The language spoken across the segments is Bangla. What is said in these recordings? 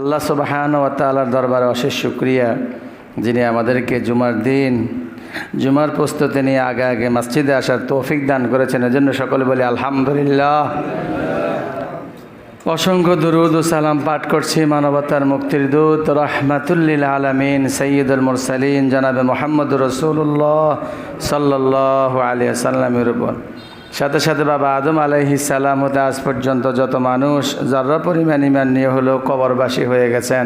আল্লাহ সুবাহান ও তালার দরবারে অশেষ শুক্রিয়া, যিনি আমাদেরকে জুমার দিন, জুমার প্রস্তুতি নিয়ে আগে আগে মসজিদে আসার তৌফিক দান করেছেন। এজন্য সকলে বলি আলহামদুলিল্লাহ। অসংখ্য দুরুদ ও সালাম পাঠ করছি মানবতার মুক্তির দূত, রহমাতুল্লিল আলমিন সৈয়দুল মুরসালিন, জনাবে মোহাম্মদ রসুল্লাহ সাল্লাহ আলিয়া সাল্লামের উপর। সাথে সাথে বাবা আদম সালাম হতে আজ পর্যন্ত যত মানুষ যারা পরিমাণ ইমান নিয়ে হলেও কবরবাসী হয়ে গেছেন।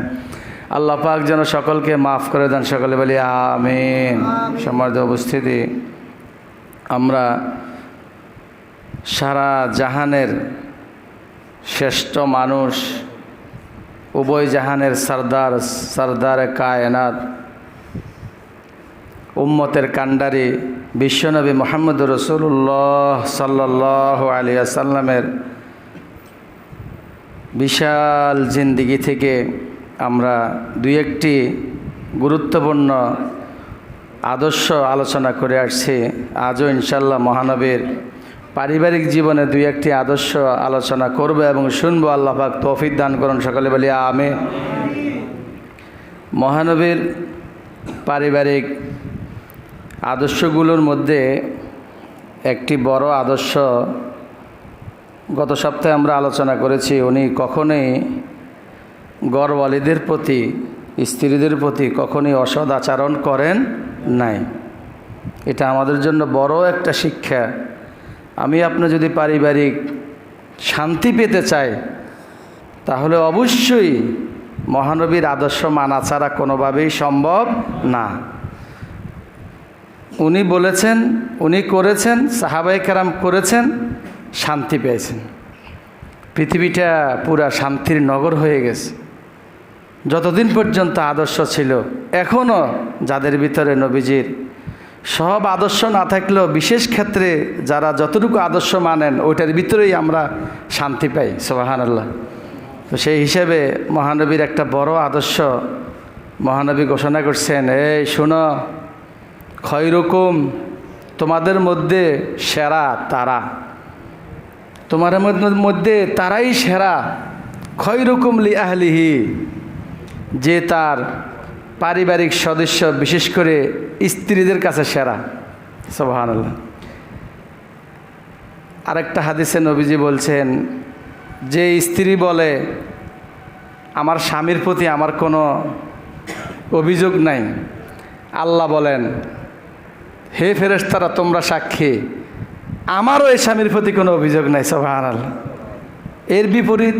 আল্লাহ পাক যেন সকলকে মাফ করে দেন। সকলে বলি আমিন। সমর্থ উপস্থিতি, আমরা সারা জাহানের শ্রেষ্ঠ মানুষ, উভয় জাহানের সর্দার সর্দার কায়নাত উম্মতের কাণ্ডারি বিশ্বনবী মোহাম্মদ রসুল্লাহ সাল্লাহ আলিয়া সাল্লামের বিশাল জিন্দিগি থেকে আমরা দুই একটি গুরুত্বপূর্ণ আদর্শ আলোচনা করে আসছি। আজও ইনশাল্লাহ মহানবীর পারিবারিক জীবনে দুই একটি আদর্শ আলোচনা করব এবং শুনব আল্লাহ পাক তৌফিক দান করুন সকালে বলি আমি মহানবীর পারিবারিক আদর্শগুলোর মধ্যে একটি বড় আদর্শ গত সপ্তাহে আমরা আলোচনা করেছি, উনি কখনোই গড়ওয়ালিদের প্রতি, স্ত্রীদের প্রতি কখনোই অসৎ আচরণ করেন নাই। এটা আমাদের জন্য বড় একটা শিক্ষা। আমি আপনি যদি পারিবারিক শান্তি পেতে চাই, তাহলে অবশ্যই মহানবীর আদর্শ মানা ছাড়া কোনোভাবেই সম্ভব না। উনি বলেছেন, উনি করেছেন সাহাবাই কারাম করেছেন, শান্তি পেয়েছেন। পৃথিবীটা পুরা শান্তির নগর হয়ে গেছে। যতদিন পর্যন্ত আদর্শ ছিল এখনও যাদের ভিতরে নবীজির সব আদর্শ না থাকলেও বিশেষ ক্ষেত্রে যারা যতটুকু আদর্শ মানেন, ওইটার ভিতরেই আমরা শান্তি পাই সোবাহান আল্লাহ তো সেই হিসেবে মহানবীর একটা বড় আদর্শ মহানবী ঘোষণা করছেন, এই, শোনো খয়রকম, তোমাদের মধ্যে সেরা তারা। তোমার মধ্যে তারাই সেরা। খয়রকম লি আহলিহি, যে তার পারিবারিক সদস্য, বিশেষ করে স্ত্রীদের কাছে সেরা। সোহান আরেকটা হাদিসে নবীজি বলছেন, যে স্ত্রী বলে, আমার স্বামীর প্রতি আমার কোনো অভিযোগ নাই। আল্লাহ বলেন হে ফেরেশতারা, তোমরা সাক্ষী। আমারও এই স্বামীর প্রতি কোনো অভিযোগ নাই আল্লাহ এর বিপরীত,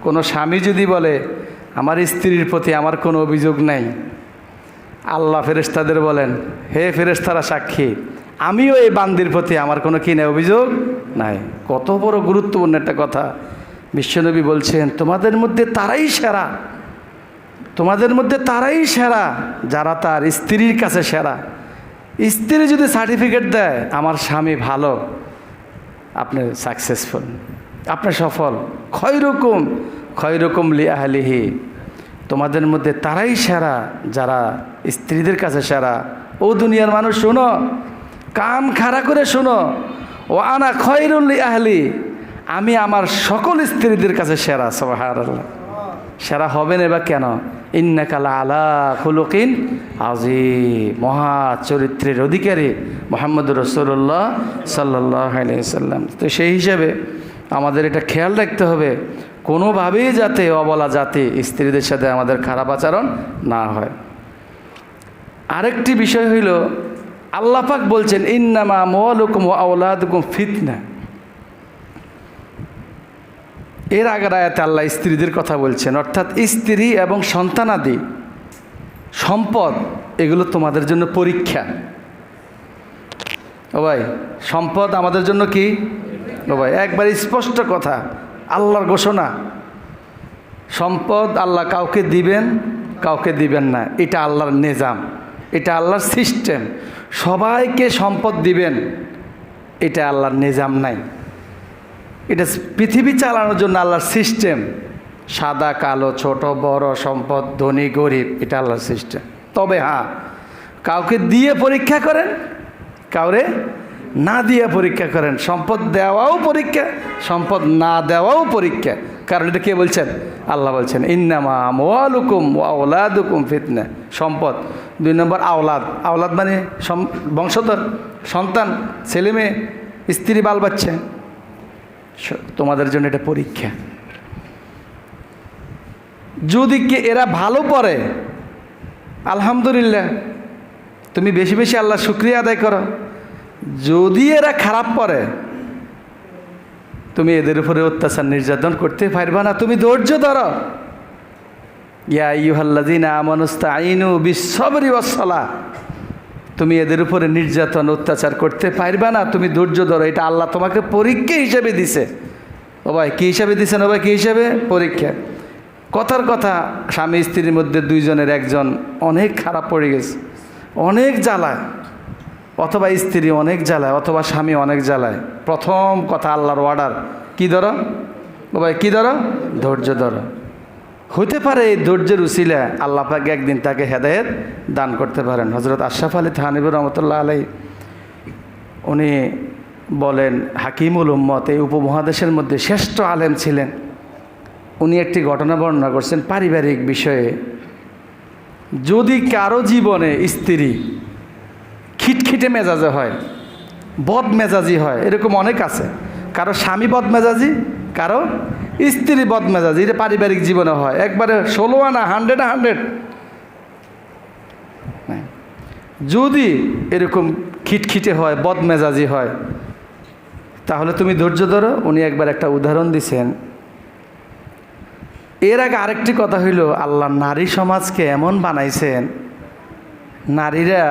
কোনো স্বামী যদি বলে, আমার স্ত্রীর প্রতি আমার কোনো অভিযোগ নাই। আল্লাহ ফেরেশতাদের বলেন, হে ফেরেশতারা সাক্ষী, আমিও এই বান্দির প্রতি আমার কোনো কিনে অভিযোগ? নাই। কত বড় গুরুত্বপূর্ণ একটা কথা। বিশ্বনবী বলছেন, তোমাদের মধ্যে তারাই সেরা। তোমাদের মধ্যে তারাই সেরা যারা তার স্ত্রীর কাছে সেরা। স্ত্রী যদি সার্টিফিকেট দেয়, আমার স্বামী ভালো, আপনি সাকসেসফুল আপনি সফল। ক্ষয় রকম ক্ষয় রকম লিয়াহালিহি তোমাদের মধ্যে তারাই সেরা, যারা স্ত্রীদের কাছে সেরা। ও দুনিয়ার মানুষ, শোনো কান খাড়া করে শোনো। ও আনা খয়রুল্লি আহলি, আমি আমার সকল স্ত্রীদের কাছে সেরা সবাহার সেরা হবেন এবার কেন? ইন্নাকালা আলা খুলুকিন আজি মহা চরিত্রের অধিকারী মোহাম্মদ রসুল্লাহ সাল্লাহ সাল্লাম তো সেই হিসাবে আমাদের এটা খেয়াল রাখতে হবে, কোনোভাবেই যাতে অবলা জাতি স্ত্রীদের সাথে আমাদের খারাপ আচরণ না হয়। আরেকটি বিষয় হইল আল্লাপাক বলছেন, ইন্নামা মোয়ালুকুম আউলাদুকুম ফিতনা। এর আগের আয়াতে আল্লাহ স্ত্রীদের কথা বলছেন, অর্থাৎ স্ত্রী এবং সন্তানাদি, সম্পদ, এগুলো তোমাদের জন্য পরীক্ষা। ও ভাই, সম্পদ আমাদের জন্য কি? ও ভাই, একবার স্পষ্ট কথা, আল্লাহর ঘোষণা। সম্পদ আল্লাহ কাউকে দিবেন কাউকে দিবেন না, এটা আল্লাহর নিজাম, এটা আল্লাহর সিস্টেম। সবাইকে সম্পদ দিবেন, এটা আল্লাহর নিজাম নাই। এটা পৃথিবী চালানোর জন্য আল্লাহর সিস্টেম। সাদা, কালো, ছোট, বড়, সম্পদ, ধনী, গরিব, এটা আল্লাহর সিস্টেম। তবে হ্যাঁ কাউকে দিয়ে পরীক্ষা করেন, কাউরে না দিয়ে পরীক্ষা করেন। সম্পদ দেওয়াও পরীক্ষা, সম্পদ না দেওয়াও পরীক্ষা। কারণ এটা কে বলছেন? আল্লাহ বলছেন, ইন্নামা মোয়ালুকুম ওয়াউলাদুকুম ফিতনা। সম্পদ। দুই নম্বর, আওলাদ। আওলাদ মানে বংশধর, সন্তান ছেলে মেয়ে স্ত্রী বাল বাচ্চা তোমাদের জন্য এটা পরীক্ষা। যদি কে এরা ভালো পড়ে, আলহামদুলিল্লাহ, তুমি বেশি বেশি আল্লাহ শুক্রিয়া আদায় করো। যদি এরা খারাপ পড়ে, তুমি এদের উপরে অত্যাচার নির্যাতন করতে পারবা না। তুমি ধৈর্য ধরো। ইয়া ইউহাল্লাদিনা আমানুস্তা আইনু বিশ্বরি ওসলা তুমি এদের উপরে নির্যাতন, অত্যাচার করতে পারবা না, তুমি ধৈর্য ধরো, এটা আল্লাহ তোমাকে পরীক্ষা হিসেবে দিছে। ও ভাই, কী হিসাবে দিছেন ও ভাই, কী হিসাবে? পরীক্ষা। কথার কথা, স্বামী স্ত্রীর মধ্যে দুইজনের একজন অনেক খারাপ পড়ে গেছে, অনেক জ্বালায়, অথবা স্ত্রী অনেক জ্বালায়, অথবা স্বামী অনেক জ্বালায়। প্রথম কথা আল্লাহর অর্ডার কী ধরো? ও ভাই, কী ধরো? ধৈর্য ধরো। হতে পারে এই ধৈর্যের উসিলা আল্লাহ পাকে একদিন তাকে হেদায়েত দান করতে পারেন। হজরত আশরাফ আলী থানিবুর রহমতুল্লাহ আলাই উনি বলেন, হাকিমুল উম্মত, এই উপমহাদেশের মধ্যে শ্রেষ্ঠ আলেম ছিলেন। উনি একটি ঘটনা বর্ণনা করছেন পারিবারিক বিষয়ে। যদি কারও জীবনে স্ত্রী খিটখিটে মেজাজে হয় বদ মেজাজি হয়, এরকম অনেক আছে। কারও স্বামী বদ মেজাজি কারও স্ত্রী বদ মেজাজি এটা পারিবারিক জীবনে হয়। একবারে ষোলো আনা হান্ড্রেড হান্ড্রেড যদি এরকম খিটখিটে হয়, বদমেজাজি হয়, তাহলে তুমি ধৈর্য ধরো, উনি একবার একটা উদাহরণ দিছেন। এর আগে আরেকটি কথা হইল, আল্লাহ নারী সমাজকে এমন বানাইছেন, নারীরা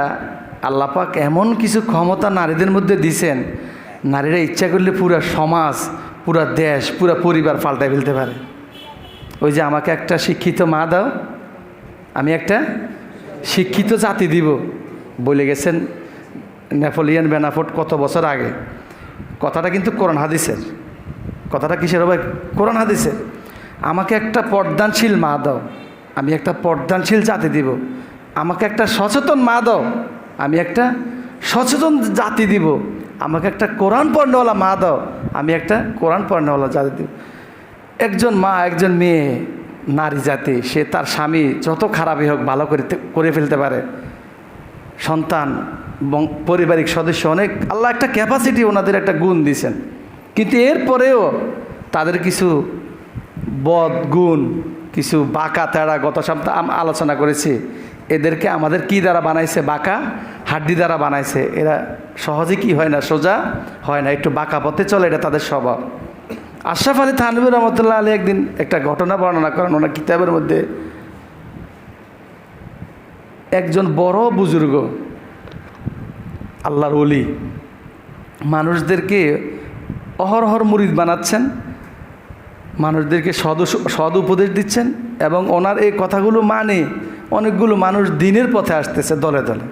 আল্লাপাক এমন কিছু ক্ষমতা নারীদের মধ্যে দিছেন, নারীরা ইচ্ছা করলে পুরা সমাজ পুরা দেশ, পুরা পরিবার পাল্টায় ফেলতে পারে। ওই যে আমাকে একটা শিক্ষিত মা দাও, আমি একটা শিক্ষিত জাতি দিব। বলে গেছেন নেপোলিয়ান বেনাফোর্ট কত বছর আগে। কথাটা কিন্তু কোরআন হাদিসের। কথাটা কিসের হবে কোরআন হাদিসের। আমাকে একটা পর্দানশীল মা দাও, আমি একটা পর্দানশীল জাতি দিব। আমাকে একটা সচেতন মা দাও, আমি একটা সচেতন জাতি দিব। আমাকে একটা কোরআন পড়নেওয়ালা মা দাও, আমি একটা কোরআন পড়নেওয়ালা জাতি দিব। একজন মা, একজন মেয়ে, নারী জাতি, সে তার স্বামী যত খারাপই হোক ভালো করে করে ফেলতে পারে। সন্তান পারিবারিক সদস্য অনেক, আল্লাহ একটা ক্যাপাসিটি ওনাদের একটা গুণ দিয়েছেন কিন্তু এরপরেও তাদের কিছু বদ গুণ, কিছু বাঁকা তেড়া গত সপ্তাহ আলোচনা করেছি। এদেরকে আমাদের কি দ্বারা বানাইছে বাঁকা? হাড্ডি দ্বারা বানাইছে। এরা সহজে কি হয় না? সোজা হয় না। একটু বাঁকা পথে চলে, এটা তাদের স্বভাব। আশরাফ আলী থানবির রহমতুল্লাহ আলী একদিন একটা ঘটনা বর্ণনা করেন। ওনার কিতাবের মধ্যে একজন বড় বুজুর্গ, আল্লাহর অলি মানুষদেরকে অহরহর মুরিদ বানাচ্ছেন, মানুষদেরকে সদ সদ উপদেশ দিচ্ছেন এবং ওনার এই কথাগুলো মানে অনেকগুলো মানুষ দিনের পথে আসতেছে দলে দলে।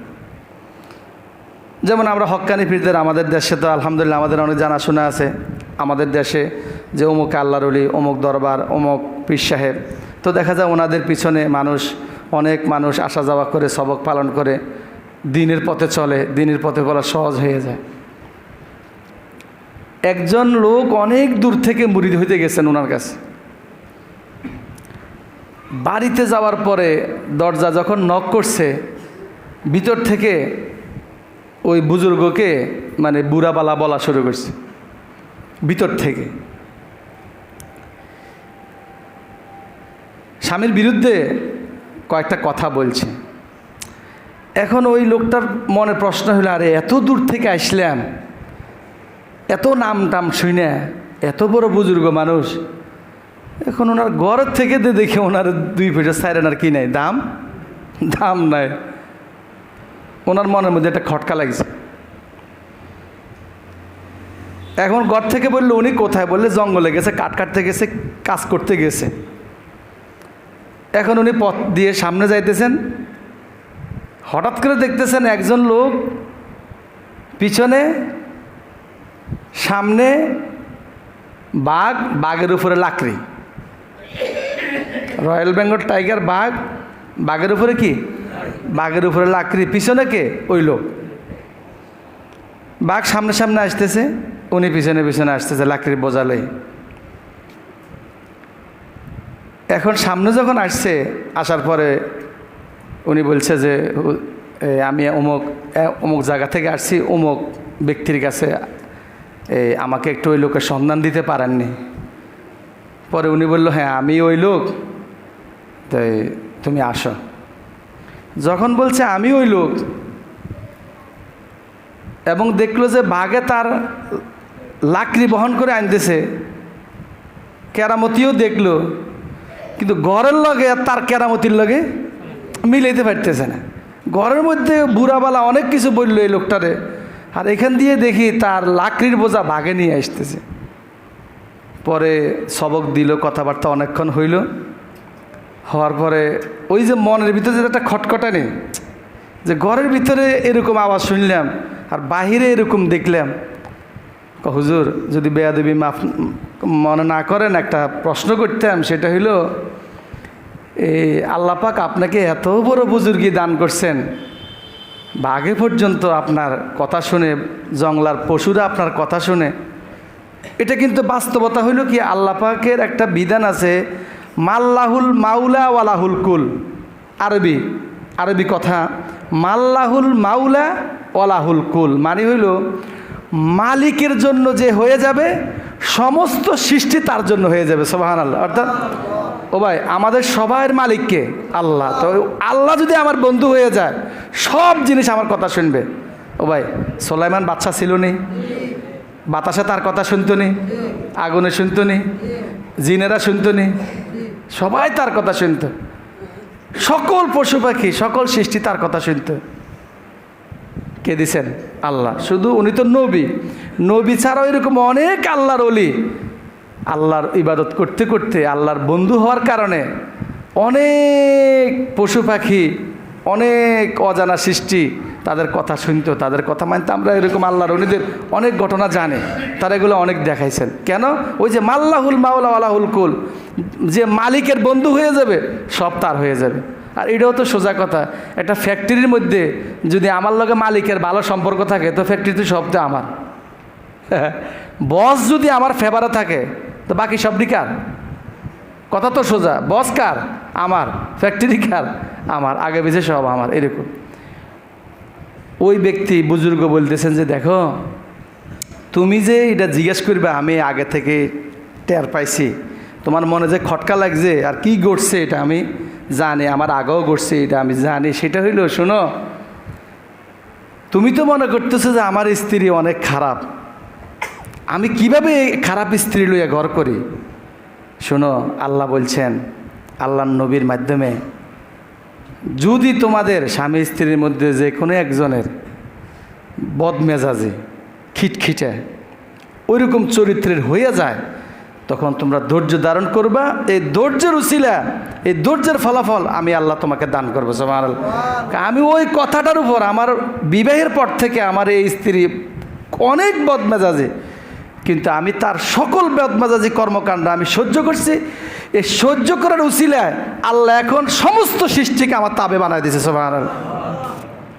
যেমন আমরা হক্কানি ফিরদের আমাদের দেশে তো আলহামদুলিল্লাহ আমাদের অনেক জানাশোনা আছে। আমাদের দেশে যে অমুক আল্লাহর অলি অমুক দরবার, অমুক পীর সাহেব, তো দেখা যায় ওনাদের পিছনে মানুষ, অনেক মানুষ আসা যাওয়া করে, সবক পালন করে, দিনের পথে চলে, দিনের পথে বলা সহজ হয়ে যায়। একজন লোক অনেক দূর থেকে মুরিদ হইতে গেছেন ওনার কাছে। বাড়িতে যাওয়ার পরে দরজা যখন নক করছে, ভিতর থেকে ওই বুজুর্গকে মানে বুড়াবালা বলা শুরু করছে, ভিতর থেকে। স্বামীর বিরুদ্ধে কয়েকটা কথা বলছে। এখন ওই লোকটার মনে প্রশ্ন হলো, আরে, এত দূর থেকে আসলাম, এত নাম টাম শুনে, এত বড় বুজুর্গ মানুষ, এখন ওনার ঘরের থেকে দেখে ওনার দুই পয়সা সাইরেন আর কি নাই? দাম? দাম নাই। ওনার মনের মধ্যে একটা খটকা লাগছে। এখন ঘর থেকে বলল, উনি কোথায়? বললে, জঙ্গলে গেছে, কাঠ কাটতে গেছে, কাজ করতে গেছে। এখন উনি পথ দিয়ে সামনে যাইতেছেন। হঠাৎ করে দেখতেছেন একজন লোক পিছনে, সামনে বাঘ, বাঘের উপরে লাকড়ি। রয়্যাল বেঙ্গল টাইগার বাঘ, বাঘের উপরে কি? বাঘের উপরে লাকড়ি। পিছনে কে? ওই লোক। বাঘ সামনে সামনে আসতেছে। উনি পিছনে পিছনে আসতেছে লাকড়ি বোঝালে এখন সামনে যখন আসছে, আসার পরে উনি বলছে যে আমি অমুক অমুক জায়গা থেকে আসছি, অমুক ব্যক্তির কাছে এই আমাকে একটু ওই লোকের সন্ধান দিতে পারেননি। পরে উনি বলল হ্যাঁ আমি ওই লোক। তাই তুমি আসো। যখন বলছে, আমি ওই লোক। এবং দেখল যে বাঘে তার লাকড়ি বহন করে আনতেছে। কেরামতিও দেখল। কিন্তু ঘরের লগে আর তার কেরামতির লগে মিলাইতে পারতেছে না। ঘরের মধ্যে বুড়াবালা অনেক কিছু বলল এই লোকটারে। আর এখান দিয়ে দেখি তার লাকড়ির বোঝা বাঘে নিয়ে আসতেছে। পরে সবক দিল, কথাবার্তা অনেকক্ষণ হইল। হওয়ার পরে ওই যে মনের ভিতরে যে একটা খটখটানি, যে ঘরের ভিতরে এরকম আওয়াজ শুনলাম আর বাহিরে এরকম দেখলাম। হুজুর, যদি বেয়াদেবী মাফ মনে না করেন, একটা প্রশ্ন করতাম, সেটা হইল এই আল্লাপাক আপনাকে এত বড় বুজুর্গি দান করছেন বাঘে পর্যন্ত আপনার কথা শুনে, জংলার পশুরা আপনার কথা শুনে, এটা কিন্তু বাস্তবতা হইল কি আল্লাপাকের একটা বিধান আছে মাল্লাহুল মাউলা ওয়ালাহুল কুল। আরবি আরবি কথা, মাল্লাহুল মাউলা ওয়ালাহুল কুল। মানে হইল, মালিকের জন্য যে হয়ে যাবে, সমস্ত সৃষ্টি তার জন্য হয়ে যাবে সোবাহান আল্লাহ অর্থাৎ, ও ভাই, আমাদের সবার মালিককে আল্লাহ। তো আল্লাহ যদি আমার বন্ধু হয়ে যায়, সব জিনিস আমার কথা শুনবে। ও ভাই, সোলাইমান বাচ্চা ছিল নি? বাতাসে তার কথা শুনতো নি? আগুনে শুনতো নি? জিনেরা শুনতো নি? সবাই তার কথা শুনতো। সকল পশু পাখি, সকল সৃষ্টি তার কথা শুনতো। কে দিছেন? আল্লাহ। শুধু উনি তো নবী। নবী ছাড়াও এরকম অনেক আল্লাহর অলি আল্লাহর ইবাদত করতে করতে, আল্লাহর বন্ধু হওয়ার কারণে অনেক পশু পাখি, অনেক অজানা সৃষ্টি তাদের কথা শুনতো, তাদের কথা মানতে। আমরা এরকম আল্লাহর অলিদের অনেক ঘটনা জানে, তারা এগুলো অনেক দেখাইছেন। কেন? ওই যে মাল্লাহুল মাওলা আলাহুল কুল, যে মালিকের বন্ধু হয়ে যাবে, সব তার হয়ে যাবে। আর এটাও তো সোজা কথা, একটা ফ্যাক্টরির মধ্যে যদি আমার লগে মালিকের ভালো সম্পর্ক থাকে, তো ফ্যাক্টরি তো সব তো আমার। বস যদি আমার ফেভারে থাকে, তো বাকি সবটি কার কথা তো সোজা, বস কার? আমার। ফ্যাক্টরি কার? আমার। আগে বেঁচে সব আমার, এরকম। ওই ব্যক্তি বুজুর্গ বলতেছেন যে, দেখো, তুমি যে এটা জিজ্ঞেস করবে, আমি আগে থেকে টের পাইছি। তোমার মনে যে খটকা লাগছে, আর কি ঘটছে এটা আমি জানি, আমার আগেও ঘটছে এটা আমি জানি। সেটা হইল, শোনো, তুমি তো মনে করতেছো যে আমার স্ত্রী অনেক খারাপ। আমি কীভাবে খারাপ স্ত্রী লইয়া ঘর করি? শোনো, আল্লাহ বলছেন আল্লাহ নবীর মাধ্যমে যদি তোমাদের স্বামী স্ত্রীর মধ্যে যে কোনো একজনের বদমেজাজি খিটখিটে ওইরকম চরিত্রের হয়ে যায়, তখন তোমরা ধৈর্য ধারণ করবা। এই ধৈর্যের উচিলা এই ধৈর্যের ফলাফল আমি আল্লাহ তোমাকে দান করব সোমান আমি ওই কথাটার উপর, আমার বিবাহের পর থেকে আমার এই স্ত্রী অনেক বদমেজাজি, কিন্তু আমি তার সকল বদমেজাজি কর্মকাণ্ড আমি সহ্য করছি। এই সহ্য করার উচিলায় আল্লাহ এখন সমস্ত সৃষ্টিকে আমার তাবে বানায় দিয়েছে সোমান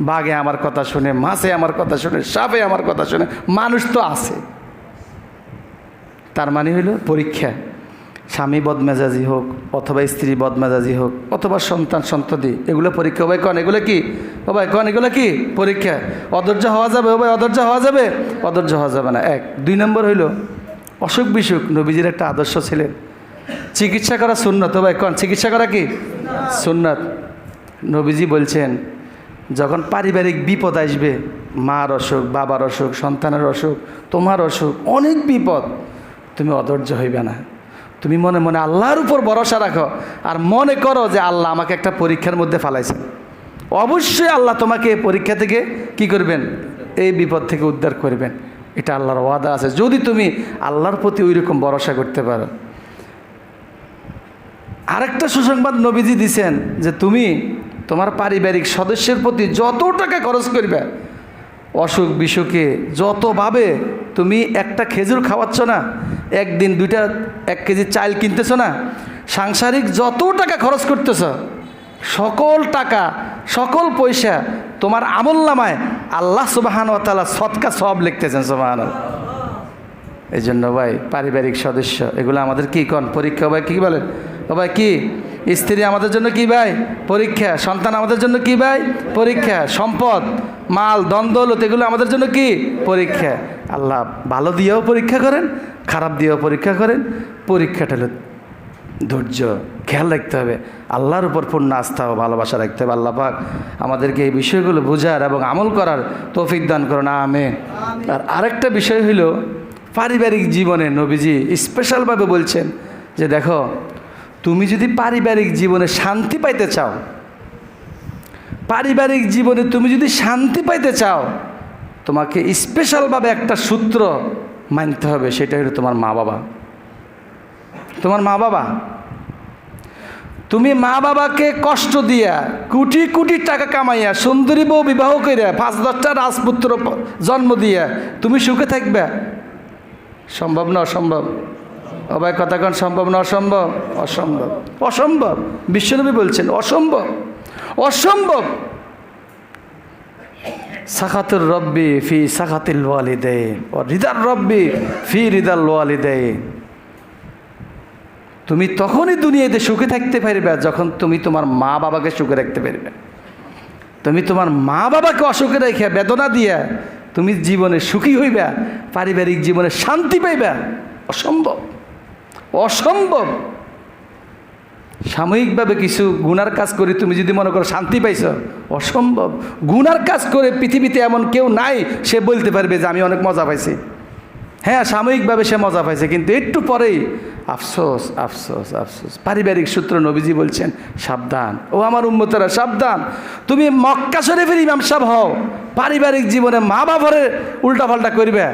বাঘে আমার কথা শুনে, মাছে আমার কথা শুনে, সাপে আমার কথা শুনে, মানুষ তো আছে। তার মানে হইল পরীক্ষা। স্বামী বদমেজাজি হোক, অথবা স্ত্রী বদমেজাজি হোক, অথবা সন্তান, সন্ততি, এগুলো পরীক্ষা। ও ভাই কন, এগুলো কি? ও ভাই কন, এগুলো কি? পরীক্ষা। অধৈর্য হওয়া যাবে ও ভাই অধৈর্য হওয়া যাবে? অধৈর্য হওয়া যাবে না। এক। দুই নম্বর হইল অসুখ বিসুখ নবীজির একটা আদর্শ ছিলেন। চিকিৎসা করা সুন্নত। ভাই, কন, চিকিৎসা করা কি? সুন্নত। নবীজি বলছেন, যখন পারিবারিক বিপদ আসবে, মার অসুখ, বাবার অসুখ, সন্তানের অসুখ, তোমার অসুখ, অনেক বিপদ, তুমি অধৈর্য হইবে না। তুমি মনে মনে আল্লাহর উপর ভরসা রাখো আর মনে করো যে আল্লাহ আমাকে একটা পরীক্ষার মধ্যে ফালাইছেন। অবশ্যই আল্লাহ তোমাকে এই পরীক্ষা থেকে কি করবেন? এই বিপদ থেকে উদ্ধার করবেন। এটা আল্লাহর ওয়াদা আছে। যদি তুমি আল্লাহর প্রতি ওই রকম ভরসা করতে পারো আরেকটা সুসংবাদ নবীজি দিছেন যে তুমি তোমার পারিবারিক সদস্যের প্রতি যত টাকা খরচ করবে, অসুখ বিসুখে যতভাবে তুমি একটা খেজুর খাওয়াচ্ছ না, একদিন দুইটা, এক কেজি চাল কিনতেছ না, সাংসারিক যত টাকা খরচ করতেছ, সকল টাকা, সকল পয়সা তোমার আমল নামায় আল্লাহ সুবাহান তালা সৎকা সব লিখতেছেন সুবাহান এই জন্য ভাই, পারিবারিক সদস্য, এগুলো আমাদের কি কন? পরীক্ষা ভাই, কী বলেন? ভাই, কি? স্ত্রী আমাদের জন্য কি ভাই? পরীক্ষা। সন্তান আমাদের জন্য কি ভাই? পরীক্ষা। সম্পদ, মাল দ্বন্দ্বলত এগুলো আমাদের জন্য কি? পরীক্ষা। আল্লাহ ভালো দিয়েও পরীক্ষা করেন, খারাপ দিয়েও পরীক্ষা করেন। পরীক্ষাটা হলো ধৈর্য, খেয়াল রাখতে হবে। আল্লাহর উপর পূর্ণ আস্থা ও ভালোবাসা রাখতে হবে। আল্লাহ পাক আমাদেরকে এই বিষয়গুলো বোঝার এবং আমল করার তৌফিক দান করুন। আমেন। আর আরেকটা বিষয় হইল পারিবারিক জীবনে নবীজি স্পেশালভাবে বলছেন যে দেখো, তুমি যদি পারিবারিক জীবনে শান্তি পাইতে চাও, পারিবারিক জীবনে তুমি যদি শান্তি পাইতে চাও, তোমাকে স্পেশালভাবে একটা সূত্র মানতে হবে সেটা হলো তোমার মা বাবা। তোমার মা বাবা। তুমি মা বাবাকে কষ্ট দিয়া কোটি কোটি টাকা কামাইয়া, সুন্দরী বউ বিবাহ করিয়া পাঁচ দশটা রাজপুত্র জন্ম দিয়া তুমি সুখে থাকবে। সম্ভব না অসম্ভব? অবাই কথা কন সম্ভব না অসম্ভব? অসম্ভব। অসম্ভব। বিশ্বনবী বলছেন, অসম্ভব। অসম্ভব! সাখাতুর রব্বি ফি সাখাতিল ওয়ালিদাইন। ও রিদার রব্বি ফি হৃদার রিদাল দেয় তুমি তখনই দুনিয়াতে সুখে থাকতে পারবে, যখন তুমি তোমার মা বাবাকে সুখে রাখতে পারবে। তুমি তোমার মা বাবাকে অসুখে রেখে বেদনা দিয়া তুমি জীবনে সুখী হইবা, পারিবারিক জীবনে শান্তি পাইবা। অসম্ভব। অসম্ভব। সাময়িকভাবে কিছু গুনার কাজ করে তুমি যদি মনে করো শান্তি পাইছ, অসম্ভব। গুনার কাজ করে পৃথিবীতে এমন কেউ নাই, সে বলতে পারবে যে আমি অনেক মজা পাইছি। হ্যাঁ সাময়িকভাবে সে মজা পাইছে, কিন্তু একটু পরেই আফসোস আফসোস আফসোস। পারিবারিক সূত্র নবীজি বলছেন, সাবধান। ও আমার উম্মতেরা, সাবধান। তুমি মক্কা শরীফের ইমাম সাহেব হও, পারিবারিক জীবনে মা বাবারে উল্টাপাল্টা করবে,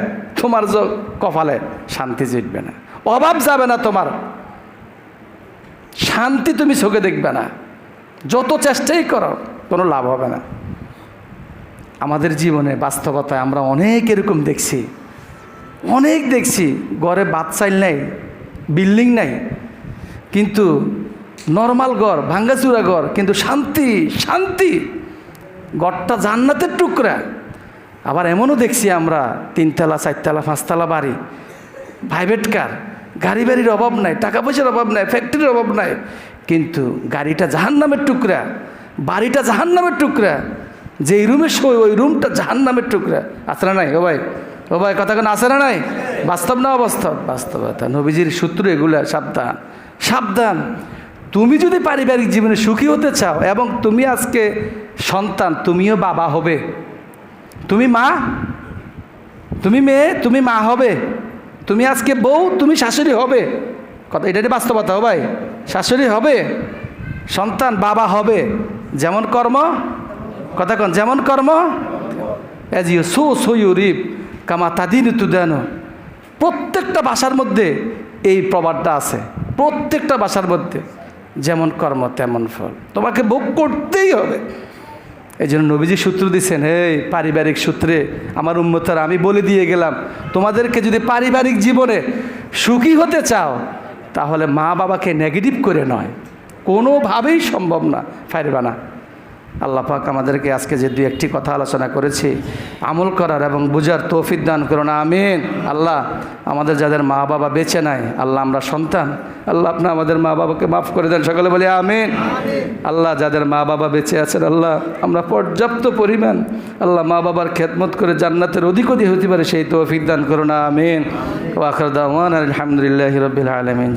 তোমার যে কপালে শান্তি জিতবে না। অভাব যাবে না তোমার। শান্তি তুমি চোখে দেখবে না। যত চেষ্টাই করো, কোনো লাভ হবে না। আমাদের জীবনে বাস্তবতায় আমরা অনেক এরকম দেখছি। অনেক দেখছি ঘরে বাচ্চাইল নাই, বিল্ডিং নাই, কিন্তু নর্মাল ঘর, ভাঙ্গাচুরা ঘর, কিন্তু শান্তি শান্তি। ঘরটা জান্নাতের টুকরা। আবার এমনও দেখছি আমরা, তিনতলা, চারতলা, পাঁচতলা বাড়ি। প্রাইভেট কার গাড়ি বাড়ির অভাব নাই, টাকা পয়সার অভাব নাই ফ্যাক্টরির অভাব নাই, কিন্তু গাড়িটা জাহান নামের টুকরা, বাড়িটা জাহান নামের টুকরা, যেই রুমে শোয়, ওই রুমটা জাহান নামের টুকরা। আছে নাই, ও ভাই? ও ভাই কথা কোনো আছে না নাই? বাস্তব না অবাস্তব? বাস্তবতা। নবীজির সূত্র এগুলা, সাবধান। সাবধান। তুমি যদি পারিবারিক জীবনে সুখী হতে চাও এবং তুমি আজকে সন্তান, তুমিও বাবা হবে। তুমি মা? তুমি মেয়ে? তুমি মা হবে। তুমি আজকে বউ? তুমি শাশুড়ি হবে। কথা, এটা বাস্তবতা ভাই। শাশুড়ি হবে, সন্তান, বাবা হবে। যেমন কর্ম, কথা কন, যেমন কর্ম as you sow so you reap. কামা তাদিন তুদানো। প্রত্যেকটা ভাষার মধ্যে এই প্রবাদটা আছে। প্রত্যেকটা ভাষার মধ্যে যেমন কর্ম, তেমন ফল। তোমাকে ভোগ করতেই হবে। এই জন্য নবীজি সূত্র দিচ্ছেন এই পারিবারিক সূত্রে আমার উন্মতার আমি বলে দিয়ে গেলাম, তোমাদেরকে যদি পারিবারিক জীবনে সুখী হতে চাও, তাহলে মা বাবাকে নেগেটিভ করে নয়। কোনোভাবেই সম্ভব না, পারবে না। আল্লাহ পাক আমাদেরকে আজকে যে দু একটি কথা আলোচনা করেছি, আমল করার এবং বুঝার তৌফিক দান করুন, আমিন। আল্লাহ আমাদের যাদের মা বাবা বেঁচে নাই, আল্লাহ আমরা সন্তান, আল্লাহ আপনি আমাদের মা বাবাকে মাফ করে দেন, সকলে বলি আমিন। আল্লাহ যাদের মা বাবা বেঁচে আছেন, আল্লাহ আমরা পর্যাপ্ত পরিমাণ আল্লাহ মা বাবার খেদমত করে জান্নাতের অধিক অধিক হতে পারে, সেই তৌফিক দান করুন, আমিন। ওয়াখর দাওয়ান আলহামদুলিল্লাহ রবিল আলমিন।